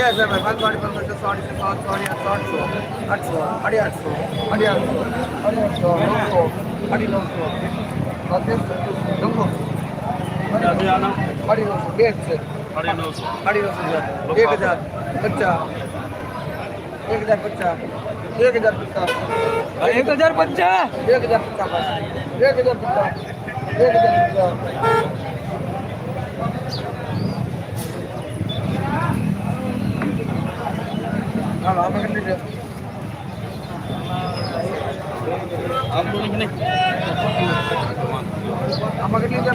બે હજાર ભાઈ પાંચસો અઢી પંદર છસો અઢીસો સાતસો અઢી આઠસો અઢી આઠસો અઢી આઠસો અઢી આઠસો નવસો અઢી નવસો નવસો અઢી નવસો બે જ નવસો અઢી નવસો એક હજાર પચાસ. એક હજાર પચાસ. એક હજાર પચાસ. એક હજાર પચાસ? એક હજાર પચાસ. એક હજાર પચાસ. એક હજાર પચાસ હાલો આમાં કેટલી છે આમાં કેટલી છે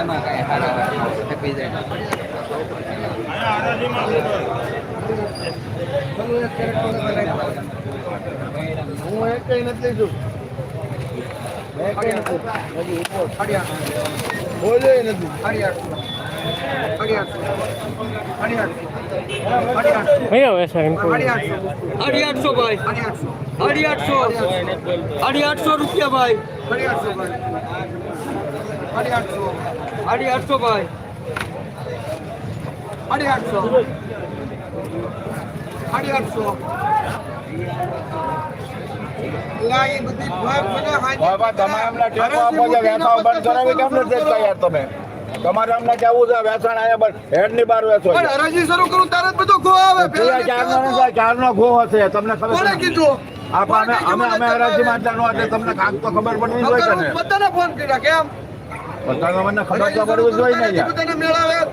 એમાં કઈ હારા જાય દો. હું એક કઈ નથી લીધું. મેં કઈ નથી. હજી બોલે નથી. કયા વેસા એમ સાડી આઠસો ભાઈ સાડી આઠસો સાડી આઠસો રૂપિયા ભાઈ. સાડી આઠસો ભાઈ સાડી આઠસો સાડી આઠસો બધી તમે અમને ટેકો આપો છો વેચાણ બંધ કરાવી, કેમ નથી યાર તમે? તમારે અમને કેવું છે વેચાણ આયા બસ હેડની બાર વેચો. પણ હરાજી શરૂ કરું તારે બધો ગો આવે પેલા ચાર નો ચાર નો ખો હશે તમને ખબર કોણે કીધું? આ પાને અમે અમે અમે હરાજી માંગતા નો એટલે તમને કાક તો ખબર પડવી જોઈએ ને બધાને ફોન કર્યા કેમ? બધાને મને ખબર તો પડવી જોઈએ ને યાર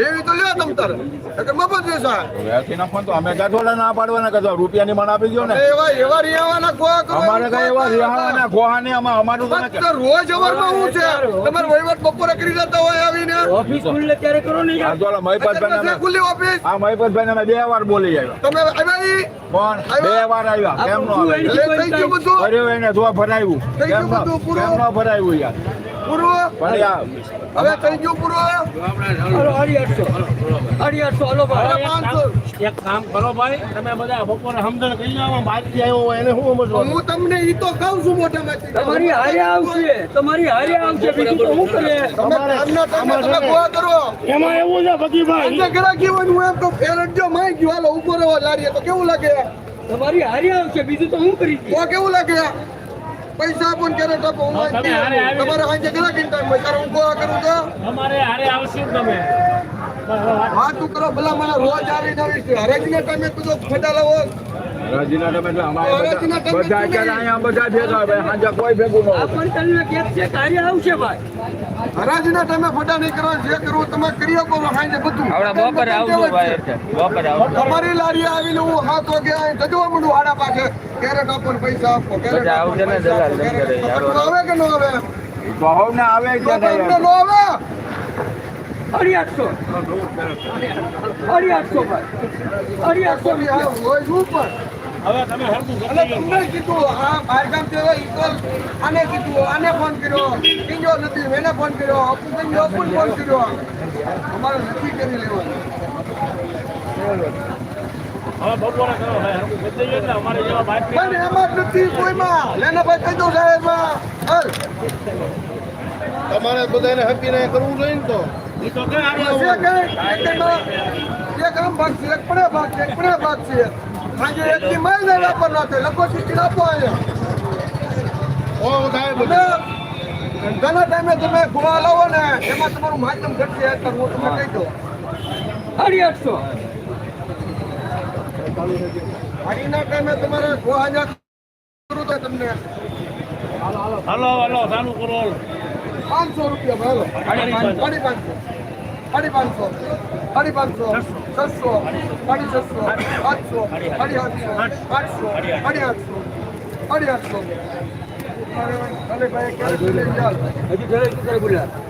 બધાને તો લ્યો તમ તારે. નકર મફત વેચાય. વેચી નાખો તો અમે ગાંઠોડા ના પાડવાના કે રૂપિયાની મણ આપી દો ને. એવા એવા રિયાવાના ગોવા કરો અમારે કઈ એવા રિહાવાના ગોહાની અમે અમારું તમે રોજ અવારમાં હું છે. તમારે વહીવટ બપોરે કરી જતા હોય આવીને. ઓફિસ ખુલ્લે ત્યારે કરો ને આ જો ઓલા મહિપતભાઈને ખુલ્લી ઓફિસ આ મહિપતભાઈને અમે બે વાર બોલી આવ્યા. તમે આવ્યા કોણ? બે વાર આવ્યા. કેમ નો આવ્યા? અરે એને જો ભરાયું? કેમ નો ભરાયું યાર? પૂરું પણ યાર હવે થઈ ગયું પૂર્વ. હાલો સાડી આઠસો સાડી આઠસો હાલો હવે ભાઈ પાંચસો. એક કામ કરો ભાઈ તમે બધા બપોરે સમજણ કહી જાવ બહારથી આવ્યો હોય એને શું સમજવાનું? હું તમને ઈ તો કહું છું મોટા માંથી તમારી હારે આવશે. તમારી હારે આવશે. બીજું તો શું કરે? તમે કામના તમે ગોવા કરો. એમાં એવું છે ભગીભાઈ આજે ગ્રાહકી હોય હું એમ તો ફેરત જો માઈ ગયો. હાલો ઊભો લારીએ. તો કેવું લાગે? તમારી હારે આવશે. બીજું તો હું કરી તો કેવું લાગે? પૈસા પણ ને ક્યારે આપો? હું તમે તમારે આજે કેટલા ટાઈમ હોય? ત્યારે હું ગોવા કરું તો? અમારે હારે આવશે તમે. હા તું કરો ભલા મને રોજ આવી નવી છે. હરેકના ટાઈમે તો ફેટા લાવો. રાજીના તમે એટલે અમારે બધા અત્યારે અહીંયા બધા ભેગા ભાઈ સાંજે કોઈ ભેગું ન પણ તમને કેસ છે કાર્ય આવશે ભાઈ. હરાજીના ટાઈમે ફોટા નહીં કરવા જે કરવું તમે કરી આપો હાંજે બધું. બપોરે આવજો ભાઈ બપોરે આવજો. તમારી લારી આવીને હું હાથ વાગે અહીં જજવા મંડું હાડા પાસે. કેરેટ આપો પૈસા આપો કેરેટ આવજે ને દલાલ લઈ કરે, યાર. આવે કે ન આવે? બહુ ને આવે કે ન આવે. સાડી આઠસો અડી આઠસો ભાઈ અડી આઠસો ઉપર હવે તમે તમને કીધું હા બહાર ગામથી હોય, ઈ તો આને કીધું આને ફોન કર્યો. કિંજો નથી એને ફોન કર્યો. અપુ કિંજો અપુને ફોન કર્યો. અમારે નથી કરી લેવાનું. હવે બપોરે કરો ભાઈ હરકું બદલાઈ ગયું એટલે અમારે જેવા બહારથી પણ એમાં નથી કોઈમાં. લેના ભાઈ કહી દો સાહેબમાં. હલ. તમારે બધાને હપીને કરવું જોઈએ ને તો. ઈ તો કે આરે છે એક ભાગ છે પડે ભાગ છે પડે ભાગ છે. આજે એક થી માલ ને વેપાર ના થાય. લખો ચીઠી આપો અહીંયા. ઘણા ટાઈમે તમે ગુવા લાવો ને એમાં તમારું માધ્યમ ઘટશે એટલે હું તમને કહી દઉં. સાડી આઠસો. હાડીના ટાઈમે તમારે ગુવા હજાર કરું તો તમને. હાલો હાલો ચાલુ કરો પાંચસો રૂપિયા ભાલો સાડી પાંચસો. સાડી પાંચસો. સાડી પાંચસો. છસો સાડી છસો આઠસો સાડી આઠસો આઠસો સાડી આઠસો સાડી આઠસો હજી ઘરે ક્યારે બોલ્યા આપણે